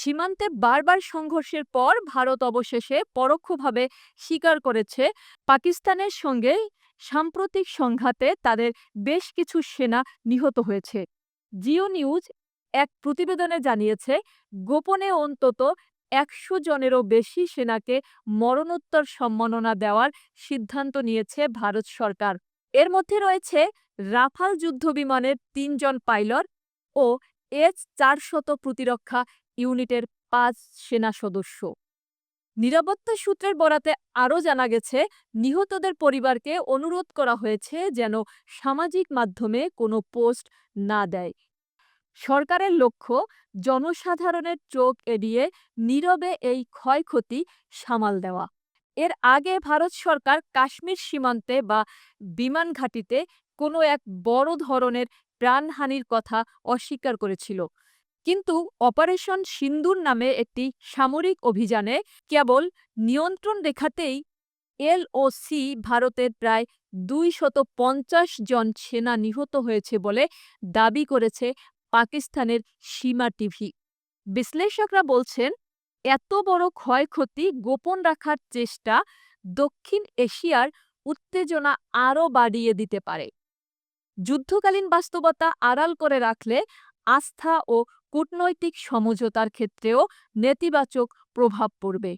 সীমান্তে বারবার সংঘর্ষের পর ভারত অবশেষে পরোক্ষভাবে স্বীকার করেছে পাকিস্তানের সঙ্গে সাম্প্রতিক সংঘাতে তাদের বেশ কিছু সেনা নিহত হয়েছে। জিও নিউজ এক প্রতিবেদনে জানিয়েছে, গোপনে অন্তত একশো জনেরও বেশি সেনাকে মরণোত্তর সম্মাননা দেওয়ার সিদ্ধান্ত নিয়েছে ভারত সরকার। এর মধ্যে রয়েছে রাফাল যুদ্ধবিমানের তিনজন পাইলট ও এস চারশত প্রতিরক্ষা ইউনিটের পাঁচ সেনা সদস্য। নিরাপত্তা সূত্রের বরাতে আরও জানা গেছে, নিহতদের পরিবারকে অনুরোধ করা হয়েছে যেন সামাজিক মাধ্যমে কোনো পোস্ট না দেয়। সরকারের লক্ষ্য, জনসাধারণের চোখ এড়িয়ে নীরবে এই ক্ষয়ক্ষতি সামাল দেওয়া। এর আগে ভারত সরকার কাশ্মীর সীমান্তে বা বিমান ঘাঁটিতে কোনো এক বড় ধরনের প্রাণহানির কথা অস্বীকার করেছিল। কিন্তু অপারেশন সিন্দুর নামে একটি সামরিক অভিযানে কেবল নিয়ন্ত্রণ রেখাতেই এলওসি ভারতের প্রায় দুইশত পঞ্চাশ জন সেনা নিহত হয়েছে বলে দাবি করেছে পাকিস্তানের সীমা টিভি। বিশ্লেষকরা বলছেন, এত বড় ক্ষয়ক্ষতি গোপন রাখার চেষ্টা দক্ষিণ এশিয়ার উত্তেজনা আরও বাড়িয়ে দিতে পারে। যুদ্ধকালীন বাস্তবতা আড়াল করে রাখলে আস্থা ও কূটনৈতিক সমঝোতার ক্ষেত্রেও নেতিবাচক প্রভাব পড়বে।